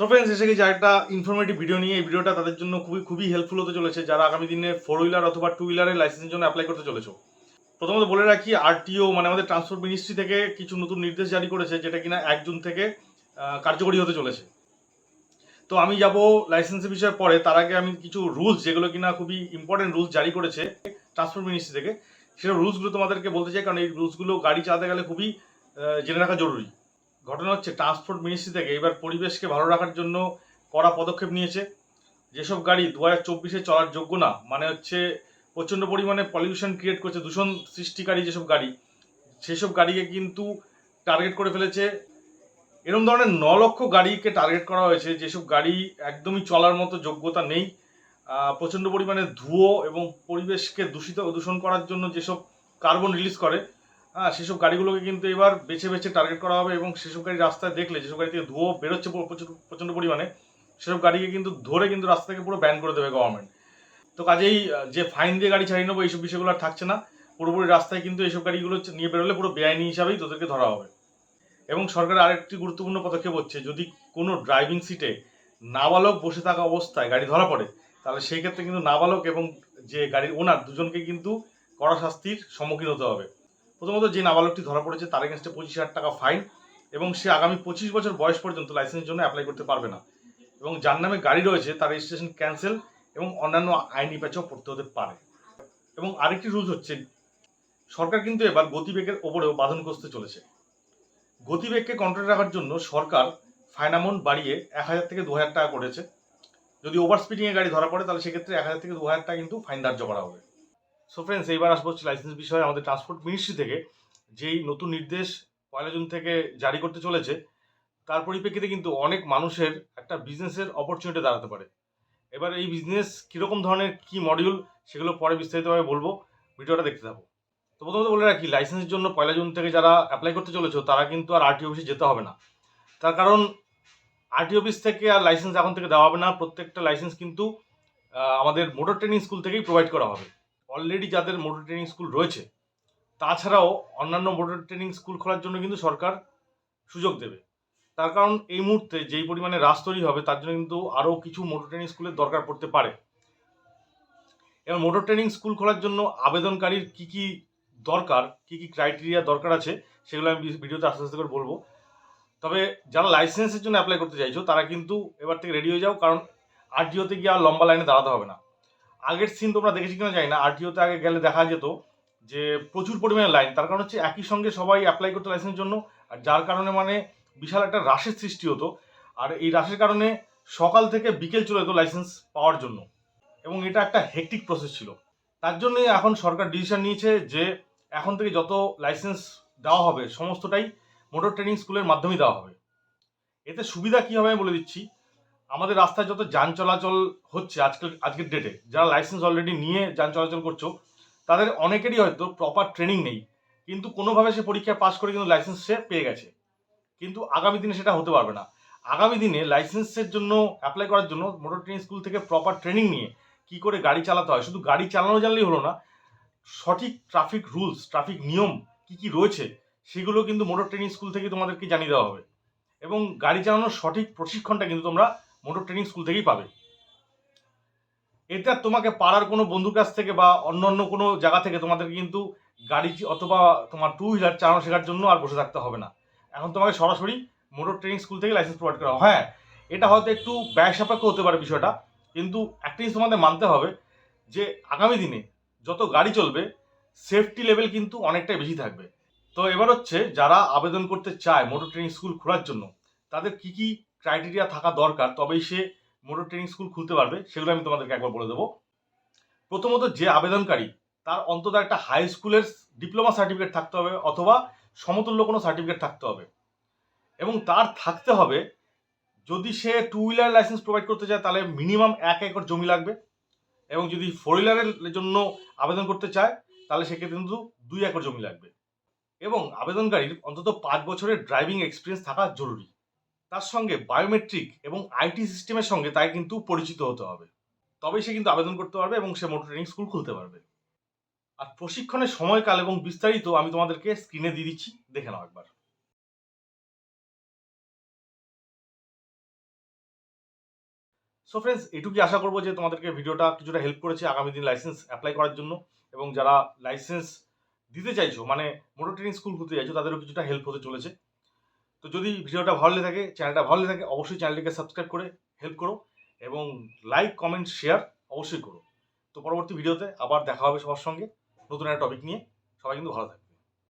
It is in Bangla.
সো ফ্রেন্ডস এসে গেছে একটা ইনফরমেটিভ ভিডিও নিয়ে। এই ভিডিওটা তাদের জন্য খুবই খুবই হেল্পফুল হতে চলেছে যারা আগামী দিনে ফোর হুইলার অথবা টু হুইলারের লাইসেন্সের জন্য অ্যাপ্লাই করতে চলেছো। প্রথমত বলে রাখি আরটিও মানে আমাদের ট্রান্সপোর্ট মিনিস্ট্রি থেকে কিছু নতুন নির্দেশ জারি করেছে যেটা কিনা এক জুন থেকে কার্যকরী হতে চলেছে। তো আমি যাব লাইসেন্সের বিষয়ে পরে। তার আগে আমি কিছু রুলস যেগুলো কিনা খুবই ইম্পর্টেন্ট রুলস জারি করেছে ট্রান্সপোর্ট মিনিস্ট্রি থেকে, সেসব রুলসগুলো তোমাদেরকে বলতে চাই, কারণ এই রুলসগুলো গাড়ি চালাতে গেলে খুবই জেনে রাখা জরুরি। ঘটনা হচ্ছে ট্রান্সপোর্ট মিনিস্ট্রি থেকে এবার পরিবেশকে ভালো রাখার জন্য কড়া পদক্ষেপ নিয়েছে। যেসব গাড়ি দু হাজার চব্বিশে চলার যোগ্য না মানে হচ্ছে প্রচণ্ড পরিমাণে পলিউশন ক্রিয়েট করছে, দূষণ সৃষ্টিকারী যেসব গাড়ি, সেসব গাড়িকে কিন্তু টার্গেট করে ফেলেছে। এরকম ধরনের ন লক্ষ গাড়িকে টার্গেট করা হয়েছে, যেসব গাড়ি একদমই চলার মতো যোগ্যতা নেই। প্রচণ্ড পরিমাণে ধুয়ো এবং পরিবেশকে দূষিত দূষণ করার জন্য যেসব কার্বন রিলিজ করে হ্যাঁ সেসব গাড়িগুলোকে কিন্তু এবার বেছে বেছে টার্গেট করা হবে এবং সেসব গাড়ি রাস্তায় দেখলে, যেসব গাড়ি থেকে ধুয়ো বেরোচ্ছে পুরো প্রচণ্ড পরিমাণে, সেসব গাড়িকে কিন্তু ধরে কিন্তু রাস্তা থেকে পুরো ব্যান করে দেবে গভর্নমেন্ট তো কাজেই যে ফাইন দিয়ে গাড়ি ছাড়িয়ে নেব, এইসব বিষয়গুলো আর থাকছে না। পুরোপুরি রাস্তায় কিন্তু এইসব গাড়িগুলো নিয়ে বেরোলে পুরো বেআইনি হিসাবেই তোদেরকে ধরা হবে। এবং সরকারের আরেকটি গুরুত্বপূর্ণ পদক্ষেপ হচ্ছে, যদি কোনো ড্রাইভিং সিটে নাবালক বসে থাকা অবস্থায় গাড়ি ধরা পড়ে, তাহলে সেই ক্ষেত্রে কিন্তু নাবালক এবং যে গাড়ির ওনার দুজনকে কিন্তু কড়া শাস্তির সম্মুখীন হতে হবে। প্রথমত যে নাবালকটি ধরা পড়েছে তার এগেনস্টে পঁচিশ হাজার টাকা ফাইন এবং সে আগামী পঁচিশ বছর বয়স পর্যন্ত লাইসেন্সের জন্য অ্যাপ্লাই করতে পারবে না। এবং যার নামে গাড়ি রয়েছে তার রেজিস্ট্রেশন ক্যান্সেল এবং অন্যান্য আইনি প্যাচও পড়তে হতে পারে। এবং আরেকটি রুলস হচ্ছে, সরকার কিন্তু এবার গতিবেগের ওপরেও বাঁধন কষতে চলেছে। গতিবেগকে কন্ট্রোলে রাখার জন্য সরকার ফাইন অ্যামাউন্ট বাড়িয়ে এক হাজার থেকে দু হাজার টাকা করেছে। যদি ওভার স্পিডিংয়ে গাড়ি ধরা পড়ে তাহলে সেক্ষেত্রে এক হাজার থেকে দু হাজার টাকা কিন্তু ফাইন ধার্য করা হবে। সো ফ্রেন্ডস এইবার আসব হচ্ছে লাইসেন্স বিষয়ে আমাদের ট্রান্সপোর্ট মিনিস্ট্রি থেকে। যেই নতুন নির্দেশ পয়লা জুন থেকে জারি করতে চলেছে, তার পরিপ্রেক্ষিতে কিন্তু অনেক মানুষের একটা বিজনেসের অপরচুনিটি দাঁড়াতে পারে। এবার এই বিজনেস কীরকম ধরনের কি মডিউল সেগুলো পরে বিস্তারিতভাবে বলব। ভিডিওটা দেখতে থাকো। তো প্রথমত বলে রাখি লাইসেন্সের জন্য পয়লা জুন থেকে যারা অ্যাপ্লাই করতে চলেছো, তারা কিন্তু আর আরটি অফিসে যেতে হবে না। তার কারণ আরটি অফিস থেকে আর লাইসেন্স এখন থেকে দেওয়া হবে না। প্রত্যেকটা লাইসেন্স কিন্তু আমাদের মোটর ট্রেনিং স্কুল থেকেই প্রোভাইড করা হবে। অলরেডি যাদের মোটর ট্রেনিং স্কুল রয়েছে, তাছাড়াও অন্যান্য মোটর ট্রেনিং স্কুল খোলার জন্য কিন্তু সরকার সুযোগ দেবে। তার কারণ এই মুহূর্তে যেই পরিমাণে রাস তৈরি হবে, তার জন্য কিন্তু আরও কিছু মোটর ট্রেনিং স্কুলের দরকার পড়তে পারে। এবার মোটর ট্রেনিং স্কুল খোলার জন্য আবেদনকারীর কি কি দরকার, কি কি ক্রাইটেরিয়া দরকার আছে, সেগুলো আমি ভিডিওতে আস্তে আস্তে করে বলব। তবে যারা লাইসেন্সের জন্য অ্যাপ্লাই করতে চাইছো, তারা কিন্তু এবার থেকে রেডি হয়ে যাও, কারণ আরটিওতে গিয়ে আর লম্বা লাইনে দাঁড়াতে হবে না। আগের সিন তোমরা দেখেছি কিনা জানি না আরটিওতে আগে গেলে দেখা যেত যে প্রচুর পরিমাণে লাইন তার কারণ হচ্ছে একই সঙ্গে সবাই অ্যাপ্লাই করতে লাইসেন্সের জন্য, আর যার কারণে মানে বিশাল একটা রাশের সৃষ্টি হতো, আর এই রাশের কারণে সকাল থেকে বিকেল চলে যেত লাইসেন্স পাওয়ার জন্য, এবং এটা একটা হেকটিক প্রসেস ছিল। তার জন্যই এখন সরকার ডিসিশন নিয়েছে যে এখন থেকে যত লাইসেন্স দেওয়া হবে, সমস্তটাই মোটর ট্রেনিং স্কুলের মাধ্যমেই দেওয়া হবে। এতে সুবিধা কী হবে আমি বলে দিচ্ছি আমাদের রাস্তায় যত যান চলাচল হচ্ছে আজকাল আজকের ডেটে যারা লাইসেন্স অলরেডি নিয়ে যান চলাচল করছ, তাদের অনেকেরই হয়তো প্রপার ট্রেনিং নেই, কিন্তু কোনোভাবে সে পরীক্ষায় পাশ করে কিন্তু লাইসেন্স সে পেয়ে গেছে। কিন্তু আগামী দিনে সেটা হতে পারবে না। আগামী দিনে লাইসেন্সের জন্য অ্যাপ্লাই করার জন্য মোটর ট্রেনিং স্কুল থেকে প্রপার ট্রেনিং নিয়ে কি করে গাড়ি চালাতে হয়? শুধু গাড়ি চালানো জানলেই হলো না, সঠিক ট্রাফিক রুলস ট্রাফিক নিয়ম কি কি রয়েছে, সেগুলো কিন্তু মোটর ট্রেনিং স্কুল থেকে তোমাদেরকে জানিয়ে দেওয়া হবে। এবং গাড়ি চালানোর সঠিক প্রশিক্ষণটা কিন্তু তোমরা মোটর ট্রেনিং স্কুল থেকেই পাবে। এটা তোমাকে পাড়ার কোনো বন্ধুর কাছ থেকে বা অন্য অন্য কোনো জায়গা থেকে তোমাদেরকে কিন্তু গাড়ি অথবা তোমার টু হুইলার চালানো শেখার জন্য আর বসে থাকতে হবে না। এখন তোমাকে সরাসরি মোটর ট্রেনিং স্কুল থেকে লাইসেন্স প্রোভাইড করা হ্যাঁ এটা হয়তো একটু ব্যয় সাপেক্ষ হতে পারে বিষয়টা, কিন্তু একটা জিনিস তোমাদের মানতে হবে যে আগামী দিনে যত গাড়ি চলবে সেফটি লেভেল কিন্তু অনেকটাই বেশি থাকবে। তো এবার হচ্ছে যারা আবেদন করতে চায় মোটর ট্রেনিং স্কুল খোলার জন্য, তাদের কি কি ক্রাইটেরিয়া থাকা দরকার, তবেই সে মোটর ট্রেনিং স্কুল খুলতে পারবে, সেগুলো আমি তোমাদেরকে একবার বলে দেবো। প্রথমত যে আবেদনকারী, তার অন্তত একটা হাই স্কুলের ডিপ্লোমা সার্টিফিকেট থাকতে হবে, অথবা সমতুল্য কোনো সার্টিফিকেট থাকতে হবে। এবং তার থাকতে হবে, যদি সে টু হুইলার লাইসেন্স প্রোভাইড করতে চায়, তাহলে মিনিমাম এক একর জমি লাগবে। এবং যদি ফোর হুইলারের জন্য আবেদন করতে চায়, তাহলে সেক্ষেত্রে কিন্তু দুই একর জমি লাগবে। এবং আবেদনকারীর অন্তত পাঁচ বছরের ড্রাইভিং এক্সপিরিয়েন্স থাকা জরুরি। তার সঙ্গে বায়োমেট্রিক এবং আইটি সিস্টেমের সঙ্গে তাই কিন্তু পরিচিত হতে হবে। তবেই সে কিন্তু আবেদন করতে পারবে এবং সে মোটর ট্রেনিং স্কুল খুলতে পারবে। আর প্রশিক্ষণের সময়কাল এবং বিস্তারিত আমি তোমাদেরকে স্ক্রিনে দিয়ে দিচ্ছি, দেখে নাও একবার। সো ফ্রেন্ডস এটুকুই আশা করব যে তোমাদেরকে ভিডিওটা কিছুটা হেল্প করেছে আগামী দিন লাইসেন্স অ্যাপ্লাই করার জন্য এবং যারা লাইসেন্স দিতে চাইছো মানে মোটর ট্রেনিং স্কুল খুলতে চাইছো, তাদেরও কিছুটা হেল্প হতে চলেছে। তো যদি ভিডিওটা ভালো লেগে থাকে চ্যানেলটা ভালো লেগে থাকে, অবশ্যই চ্যানেলটিকে সাবস্ক্রাইব করে হেল্প করো এবং লাইক কমেন্ট শেয়ার অবশ্যই করো। তো পরবর্তী ভিডিওতে আবার দেখা হবে সবার সঙ্গে নতুন একটা টপিক নিয়ে। সবাই কিন্তু ভালো থাকবে।